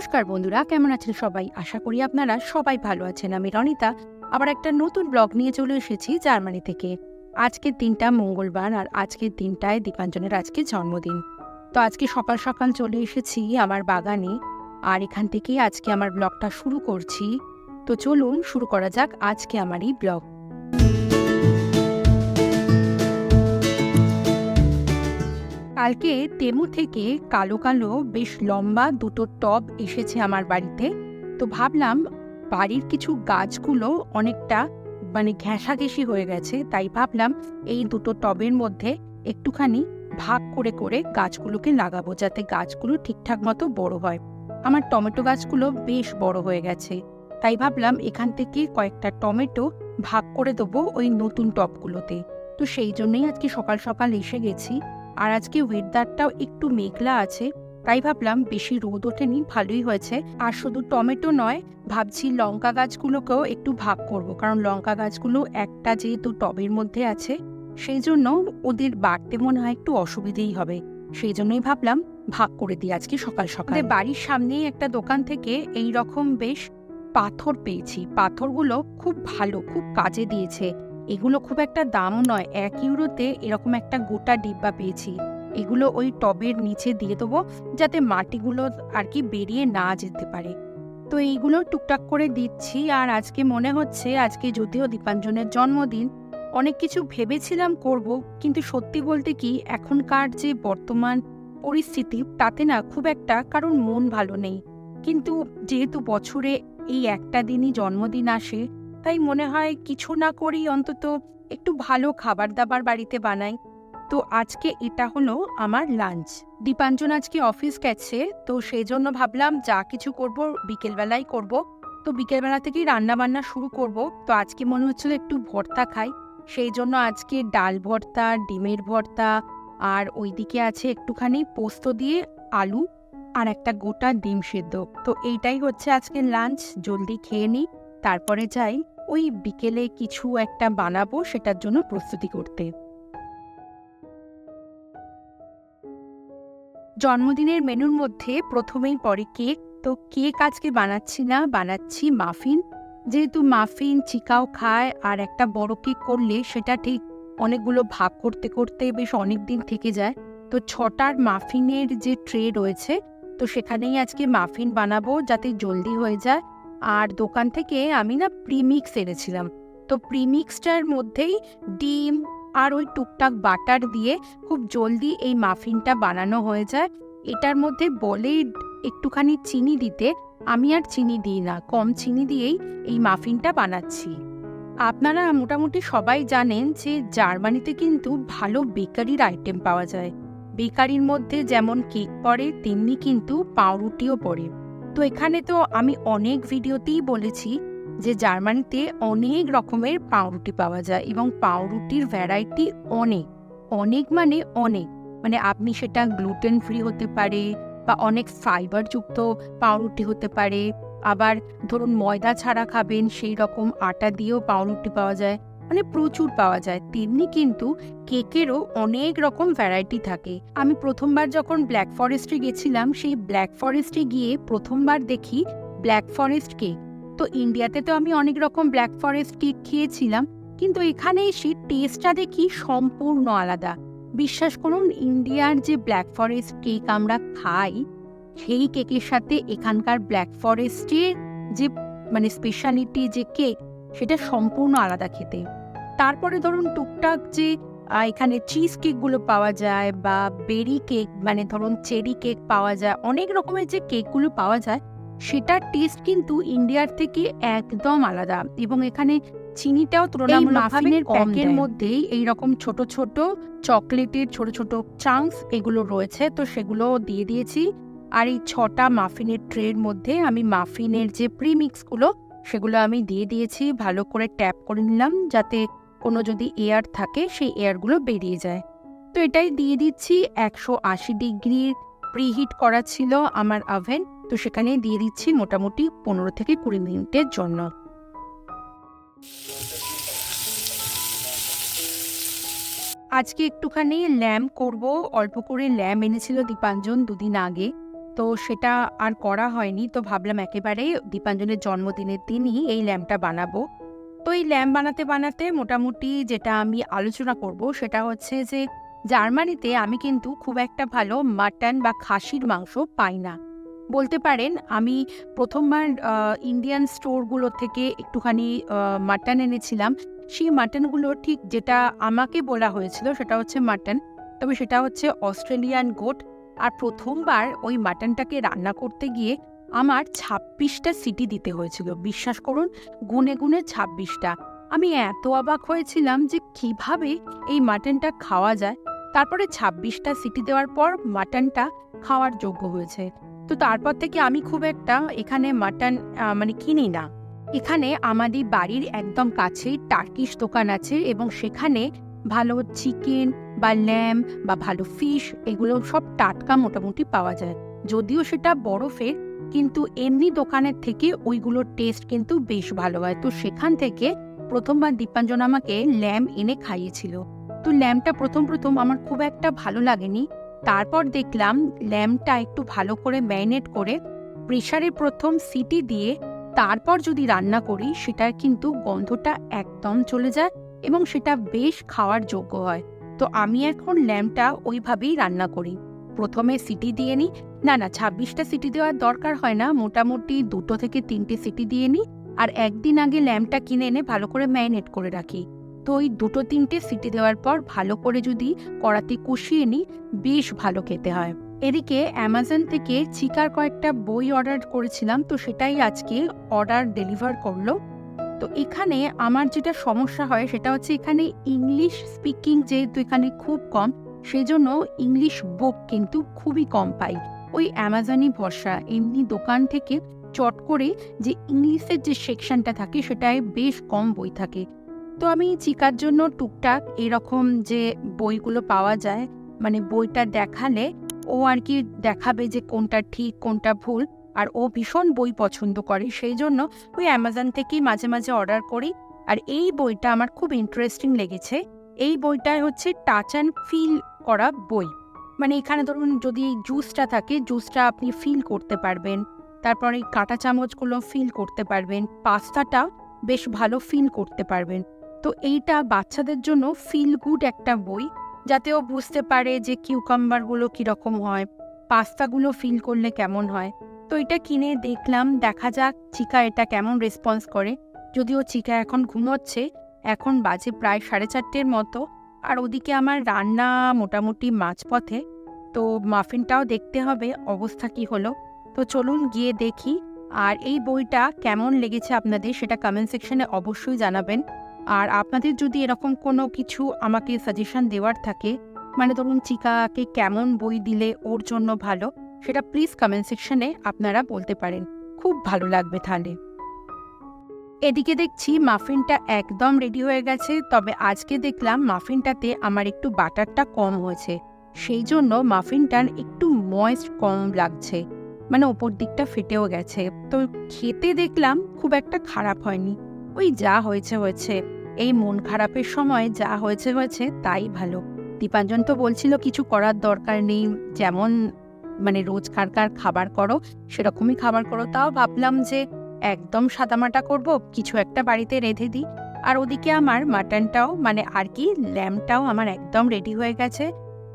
নমস্কার বন্ধুরা, কেমন আছেন সবাই? আশা করি আপনারা সবাই ভালো আছেন। আমি রনিতা, আবার একটা নতুন ব্লগ নিয়ে চলে এসেছি জার্মানি থেকে। আজকের দিনটা মঙ্গলবার আর আজকের দিনটায় দীপাঞ্জনের আজকে জন্মদিন। তো আজকে সকাল সকাল চলে এসেছি আমার বাগানে আর এখান থেকেই আজকে আমার ব্লগটা শুরু করছি। তো চলুন শুরু করা যাক আজকে আমার এই ব্লগ। কালকে তেমু থেকে কালো কালো বেশ লম্বা দুটো টব এসেছে আমার বাড়িতে। তো ভাবলাম বাড়ির কিছু গাছগুলো অনেকটা মানে ঘেঁষাঘেঁষি হয়ে গেছে, তাই ভাবলাম এই দুটো টবের মধ্যে একটুখানি ভাগ করে করে গাছগুলোকে লাগাবো যাতে গাছগুলো ঠিকঠাক মতো বড় হয়। আমার টমেটো গাছগুলো বেশ বড় হয়ে গেছে, তাই ভাবলাম এখান থেকে কয়েকটা টমেটো ভাগ করে দেবো ওই নতুন টবগুলোতে। তো সেই জন্যই আজকে সকাল সকাল এসে গেছি। আর আজকে ওয়েদারটাও একটু মেঘলা আছে, তাই ভাবলাম বেশি রোদ ওঠেনি, ভালোই হয়েছে। আর শুধু টমেটো নয়, ভাবছি লঙ্কা গাছগুলোকেও একটু ভাগ করব, কারণ লঙ্কা গাছগুলো একটা যেহেতু টবের মধ্যে আছে, সেই জন্য ওদের বাড়তে মনে হয় একটু অসুবিধেই হবে। সেই জন্যই ভাবলাম ভাগ করে দিই আজকে সকাল সকাল। বাড়ির সামনেই একটা দোকান থেকে এই রকম বেশ পাথর পেয়েছি। পাথরগুলো খুব ভালো, খুব কাজে দিয়েছে। এগুলো খুব একটা দামও নয়। এক ইউরোতে এরকম একটা গোটা ডিব্বা পেয়েছি। এগুলো ওই টবের নিচে দিয়ে দেবো, যাতে মাটিগুলো আর কি বেরিয়ে না যেতে পারে। তো এইগুলো টুকটাক করে দিচ্ছি আর আজকে মনে হচ্ছে, আজকে যদিও দীপাঞ্জনের জন্মদিন, অনেক কিছু ভেবেছিলাম করব, কিন্তু সত্যি বলতে কি, এখনকার যে বর্তমান পরিস্থিতি, তাতে না খুব একটা কারণ মন ভালো নেই। কিন্তু যেহেতু বছরে এই একটা দিনই জন্মদিন আসে তাই মনে হয় কিছু না করেই অন্তত একটু ভালো খাবার দাবার বাড়িতে বানাই। তো আজকে এটা হলো আমার লাঞ্চ দীপাঞ্জন আজকে অফিস গেছে, তো সেই জন্য ভাবলাম যা কিছু করব বিকেলবেলাই করব। তো বিকেলবেলা থেকেই রান্না বান্না শুরু করব। তো আজকে মনে হচ্ছিল একটু ভর্তা খাই। সেই জন্য আজকে ডাল ভর্তা, ডিমের ভর্তা, আর ওইদিকে আছে একটুখানি পোস্ত দিয়ে আলু আর একটা গোটা ডিম সেদ্ধ। তো এইটাই হচ্ছে আজকে লাঞ্চ জলদি খেয়ে নিই তারপরে যাই। ওই বিকেলে কিছু একটা বানাবো সেটার জন্য প্রস্তুতি করতে। জন্মদিনের মেনুর মধ্যে প্রথমেই পরে কেক। তো কেক আজকে বানাচ্ছি না, বানাচ্ছি মাফিন। যেহেতু মাফিন চিকাও খায় আর একটা বড় কেক করলে সেটা ঠিক অনেকগুলো ভাগ করতে করতে বেশ অনেক দিন থেকে যায়। তো ছটার মাফিনের যে ট্রে রয়েছে, তো সেখানেই আজকে মাফিন বানাবো যাতে জলদি হয়ে যায়। আর দোকান থেকে আমি না প্রিমিক্স এনেছিলাম। তো প্রিমিক্সটার মধ্যেই ডিম আর ওই টুকটাক বাটার দিয়ে খুব জলদি এই মাফিনটা বানানো হয়ে যায়। এটার মধ্যে বলে একটুখানি চিনি দিতে, আমি আর চিনি দিই না, কম চিনি দিয়েই এই মাফিনটা বানাচ্ছি। আপনারা মোটামুটি সবাই জানেন যে জার্মানিতে কিন্তু ভালো বেকারির আইটেম পাওয়া যায়। বেকারির মধ্যে যেমন কেক পড়ে, তেমনি কিন্তু পাউরুটিও পড়ে। তো এখানে তো আমি অনেক ভিডিওতেই বলেছি যে জার্মানিতে অনেক রকমের পাউরুটি পাওয়া যায় এবং পাউরুটির ভ্যারাইটি অনেক অনেক মানে অনেক। মানে আপনি সেটা গ্লুটেন ফ্রি হতে পারে বা অনেক ফাইবারযুক্ত পাউরুটি হতে পারে। আবার ধরুন ময়দা ছাড়া খাবেন, সেই রকম আটা দিয়েও পাউরুটি পাওয়া যায়। মানে প্রচুর পাওয়া যায়। তেমনি কিন্তু কেকেরও অনেক রকম ভ্যারাইটি থাকে। আমি প্রথমবার যখন ব্ল্যাক ফরেস্টে গেছিলাম, সেই ব্ল্যাক ফরেস্টে গিয়ে প্রথমবার দেখি ব্ল্যাক ফরেস্ট কেক তো ইন্ডিয়াতে তো আমি অনেক রকম ব্ল্যাক ফরেস্ট কেক খেয়েছিলাম, কিন্তু এখানে এসে টেস্টটা দেখি সম্পূর্ণ আলাদা। বিশ্বাস করুন ইন্ডিয়ার যে ব্ল্যাক ফরেস্ট কেক আমরা খাই, সেই কেকের সাথে এখানকার ব্ল্যাক ফরেস্টের যে মানে স্পেশালিটি যে কেক সেটা সম্পূর্ণ আলাদা খেতে। তারপরে ধরুন টুকটাক যে এখানে চিজ কেকগুলো পাওয়া যায় বা বেরি কেক মানে ধরুন চেরি কেক পাওয়া যায় অনেক রকমের যে কেকগুলো পাওয়া যায় সেটার টেস্ট কিন্তু ইন্ডিয়ার থেকে একদম আলাদা এবং এখানে চিনিটাও তুলনামূলকভাবে প্যাকের মধ্যেই এই রকম ছোট ছোট চকলেটের ছোট ছোট চাংস এগুলো রয়েছে তো সেগুলো দিয়ে দিয়েছি। আর এই ছটা মাফিনের ট্রের মধ্যে আমি মাফিনের যে প্রিমিক্সগুলো সেগুলো আমি দিয়ে দিয়েছি ভালো করে ট্যাপ করে নিলাম যাতে কোনো যদি এয়ার থাকে, সেই এয়ারগুলো বেরিয়ে যায়। তো এটাই দিয়ে দিচ্ছি, একশো আশি ডিগ্রির প্রিহিট করা ছিল আমার ওভেন তো সেখানে দিয়ে দিচ্ছি মোটামুটি পনেরো থেকে কুড়ি মিনিটের জন্য। আজকে একটুখানি ল্যাম্প করব, অল্প করে ল্যাম্প এনেছিল দীপাঞ্জন দুদিন আগে, তো সেটা আর করা হয়নি, তো ভাবলাম একেবারে দীপাঞ্জনের জন্মদিনের দিনই এই ল্যাম্পটা বানাবো। তো এই ল্যাম্প বানাতে বানাতে মোটামুটি যেটা আমি আলোচনা করব সেটা হচ্ছে যে জার্মানিতে আমি কিন্তু খুব একটা ভালো মাটন বা খাসির মাংস পাই না। বলতে পারেন আমি প্রথমবার ইন্ডিয়ান স্টোরগুলো থেকে একটুখানি মাটন এনেছিলাম। সেই মাটনগুলো ঠিক যেটা আমাকে বলা হয়েছিল সেটা হচ্ছে মাটন। তবে সেটা হচ্ছে অস্ট্রেলিয়ান গোট। আর প্রথমবার ওই মাটনটাকে রান্না করতে গিয়ে আমার ছাব্বিশটা সিটি দিতে হয়েছিল। বিশ্বাস করুন, গুনে গুনে ছাব্বিশটা। আমি এত অবাক হয়েছিলাম যে কীভাবে এই মাটনটা খাওয়া যায়। তারপরে ছাব্বিশটা সিটি দেওয়ার পর মাটনটা খাওয়ার যোগ্য হয়েছে। তো তারপর থেকে আমি খুব একটা এখানে মাটন মানে কিনি না। এখানে আমাদের বাড়ির একদম কাছেই টার্কিশ দোকান আছে এবং সেখানে ভালো চিকেন বা ল্যাম বা ভালো ফিশ এগুলো সব টাটকা মোটামুটি পাওয়া যায়। যদিও সেটা বরফের কিন্তু এমনি দোকানের থেকে ওইগুলোর টেস্ট কিন্তু বেশ ভালো হয়। তো সেখান থেকে প্রথমবার দীপাঞ্জন আমাকে ল্যাম এনে খাইয়েছিল। তো ল্যাম্পটা প্রথম প্রথম আমার খুব একটা ভালো লাগেনি। তারপর দেখলাম ল্যাম্পটা একটু ভালো করে ম্যারিনেট করে প্রেশারে প্রথম সিটি দিয়ে তারপর যদি রান্না করি, সেটার কিন্তু গন্ধটা একদম চলে যায় এবং সেটা বেশ খাওয়ার যোগ্য হয়। তো আমি এখন ল্যাম্পটা ওইভাবেই রান্না করি। প্রথমে সিটি দিয়ে নিই না না, ছাব্বিশটা সিটি দেওয়ার দরকার হয় না। মোটামুটি দুটো থেকে তিনটে সিটি দিয়ে নিই আর একদিন আগে ল্যাম্পটা কিনে এনে ভালো করে ম্যারিনেট করে রাখি। তো ওই দুটো তিনটে সিটি দেওয়ার পর ভালো করে যদি কড়াতে কষিয়ে নিই বেশ ভালো খেতে হয়। এদিকে অ্যামাজন থেকে চিকার কয়েকটা বই অর্ডার করেছিলাম, তো সেটাই আজকে অর্ডার ডেলিভার করল। তো এখানে আমার যেটা সমস্যা হয়, সেটা হচ্ছে এখানে ইংলিশ স্পিকিং যেহেতু এখানে খুব কম, সেজন্য ইংলিশ বুক কিন্তু খুবই কম পাই। ওই অ্যামাজনই ভরসা, এমনি দোকান থেকে চট করে যে ইংলিশের যে সেকশনটা থাকে সেটায় বেশ কম বই থাকে। তো আমি চিকার জন্য টুকটাক এরকম যে বইগুলো পাওয়া যায় মানে বইটা দেখালে ও আর কি দেখাবে যে কোনটা ঠিক, কোনটা ভুল, আর ও ভীষণ বই পছন্দ করে। সেই জন্য ওই অ্যামাজন থেকেই মাঝে মাঝে অর্ডার করি। আর এই বইটা আমার খুব ইন্টারেস্টিং লেগেছে। এই বইটায় হচ্ছে টাচ অ্যান্ড ফিল করা বই। মানে এখানে ধরুন যদি জুসটা থাকে জুসটা আপনি ফিল করতে পারবেন। তারপরে কাঁটা চামচগুলো ফিল করতে পারবেন। পাস্তাটা বেশ ভালো ফিল করতে পারবেন। তো এইটা বাচ্চাদের জন্য ফিল গুড একটা বই, যাতে ও বুঝতে পারে যে কিউকাম্বারগুলো কীরকম হয়, পাস্তাগুলো ফিল করলে কেমন হয়। তো এটা কিনে দেখলাম, দেখা যাক চিকা এটা কেমন রেসপন্স করে। যদিও চিকা এখন ঘুমোচ্ছে, এখন বাজে প্রায় সাড়ে চারটের মতো। আর ওদিকে আমার রান্না মোটামুটি মাঝপথে, তো মাফিনটাও দেখতে হবে অবস্থা কি হলো। তো চলুন গিয়ে দেখি, আর এই বইটা কেমন লেগেছে আপনাদের সেটা কমেন্ট সেকশনে অবশ্যই জানাবেন। আর আপনাদের যদি এরকম কোনো কিছু আমাকে সাজেশন দেওয়ার থাকে মানে ধরুন চিকাকে কেমন বই দিলে ওর জন্য ভালো, সেটা প্লিজ কমেন্ট সেকশনে আপনারা বলতে পারেন। খুব ভালো লাগবে তাহলে। এদিকে দেখছি মাফিনটা একদম রেডি হয়ে গেছে, তবে আজকে দেখলাম মাফিনটাতে আমার একটু বাটারটা কম হয়েছে। সেই জন্য মাফিনটার একটু ময়েস্ট কম লাগছে। মানে ওপর দিকটা ফেটেও গেছে। তো খেতে দেখলাম খুব একটা খারাপ হয়নি। ওই যা হয়েছে হয়েছে। এই মন খারাপের সময় যা হয়েছে হয়েছে তাই ভালো। দীপাঞ্জন তো বলছিল কিছু করার দরকার নেই, যেমন মানে রোজকারকার খাবার করো, সেরকমই খাবার করো। তাও ভাবলাম যে একদম সাদামাটা করব, কিছু একটা বাড়িতে রেঁধে দিই। আর ওদিকে আমার মাটনটাও মানে আর কি ল্যাম্পটাও আমার একদম রেডি হয়ে গেছে।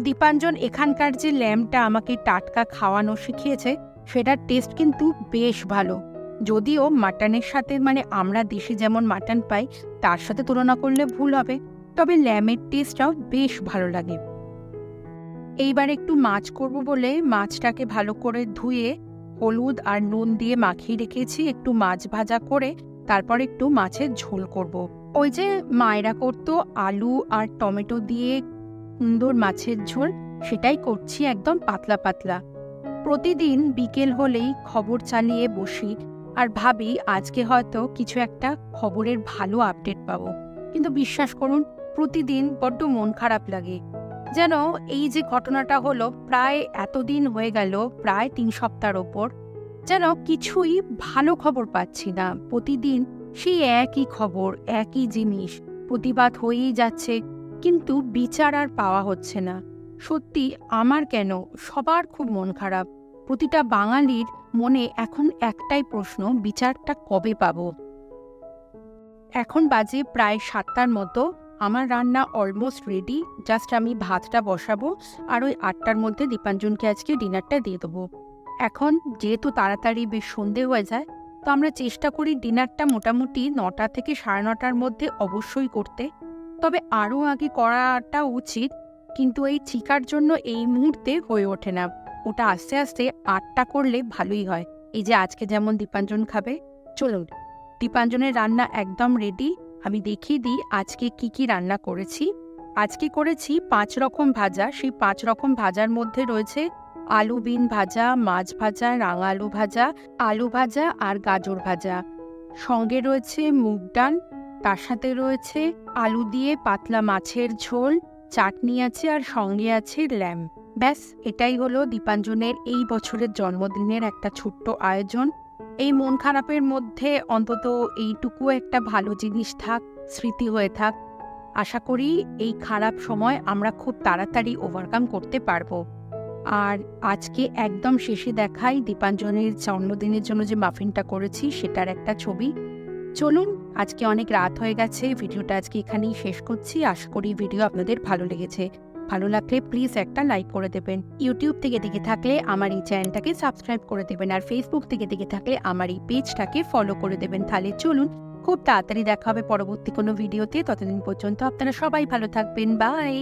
দীপাঞ্জন, এখানকার যে ল্যাম্পটা আমাকে টাটকা খাওয়ানো শিখিয়েছে, সেটার টেস্ট কিন্তু বেশ ভালো। যদিও মাটনের সাথে মানে আমরা দেশে যেমন মাটন পাই, তার সাথে তুলনা করলে ভুল হবে। তবে ল্যামের টেস্টটাও বেশ ভালো লাগে। এইবার একটু মাছ করব বলে মাছটাকে ভালো করে ধুয়ে হলুদ আর নুন দিয়ে মাখিয়ে রেখেছি, একটু মাছ ভাজা করে, তারপর একটু মাছের ঝোল করব। ওই যে মায়েরা করতো আলু আর টমেটো দিয়ে সুন্দর মাছের ঝোল, সেটাই করছি একদম পাতলা পাতলা। প্রতিদিন বিকেল হলেই খবর চালিয়ে বসি আর ভাবি আজকে হয়তো কিছু একটা খবরের ভালো আপডেট পাবো। কিন্তু বিশ্বাস করুন, প্রতিদিন বড্ড মন খারাপ লাগে। যেন এই যে ঘটনাটা হলো, প্রায় এতদিন হয়ে গেল, প্রায় তিন সপ্তাহের ওপর, যেন কিছুই ভালো খবর পাচ্ছি না। প্রতিদিন সেই একই খবর, একই জিনিস, প্রতিবাদ হয়েই যাচ্ছে, কিন্তু বিচার আর পাওয়া হচ্ছে না। সত্যি আমার কেন? সবার খুব মন খারাপ। প্রতিটা বাঙালির মনে এখন একটাই প্রশ্ন, বিচারটা কবে পাব? এখন বাজে প্রায় সাতটার মতো আমার রান্না অলমোস্ট রেডি জাস্ট আমি ভাতটা বসাবো আর ওই আটটার মধ্যে দীপাঞ্জনকে আজকে ডিনারটা দিয়ে দেবো। এখন যেহেতু তাড়াতাড়ি বেশ সন্ধে হয়ে যায়, তো আমরা চেষ্টা করি ডিনারটা মোটামুটি নটা থেকে সাড়ে নটার মধ্যে অবশ্যই করতে। তবে আরও আগে করাটা উচিত, কিন্তু এই চিকার জন্য এই মুহূর্তে হয়ে ওঠে না। ওটা আস্তে আস্তে আটটা করলে ভালোই হয়। এই যে আজকে যেমন দীপাঞ্জন খাবে, চলুন। দীপাঞ্জনের রান্না একদম রেডি আমি দেখিয়ে দিই আজকে কি কি রান্না করেছি। আজকে করেছি পাঁচ রকম ভাজা। সেই পাঁচ রকম ভাজার মধ্যে রয়েছে আলু, বিন ভাজা, মাছ ভাজা, রাঙা আলু ভাজা আলু ভাজা আর গাজর ভাজা। সঙ্গে রয়েছে মুগ ডাল। তার সাথে রয়েছে আলু দিয়ে পাতলা মাছের ঝোল, চাটনি আছে আর সঙ্গে আছে ল্যাম। ব্যাস, এটাই হলো দীপাঞ্জনের এই বছরের জন্মদিনের একটা ছোট্ট আয়োজন। এই মন খারাপের মধ্যে অন্তত এইটুকু একটা ভালো জিনিস থাক, স্মৃতি হয়ে থাক। আশা করি এই খারাপ সময় আমরা খুব তাড়াতাড়ি ওভারকাম করতে পারব। আর আজকে একদম শেষে দেখাই দীপাঞ্জনের জন্মদিনের জন্য যে মাফিনটা করেছি, সেটার একটা ছবি। চলুন, আজকে অনেক রাত হয়ে গেছে, ভিডিওটা আজকে এখানেই শেষ করছি। আশা করি ভিডিও আপনাদের ভালো লেগেছে। ভালো লাগলে প্লিজ একটা লাইক করে দেবেন। ইউটিউব থেকে দেখে থাকলে আমার এই চ্যানেলটাকে সাবস্ক্রাইব করে দেবেন আর ফেসবুক থেকে দেখে থাকলে আমার এই পেজটাকে ফলো করে দেবেন। তাহলে চলুন, খুব তাড়াতাড়ি দেখা হবে পরবর্তী কোনো ভিডিওতে ততদিন পর্যন্ত আপনারা সবাই ভালো থাকবেন। বাই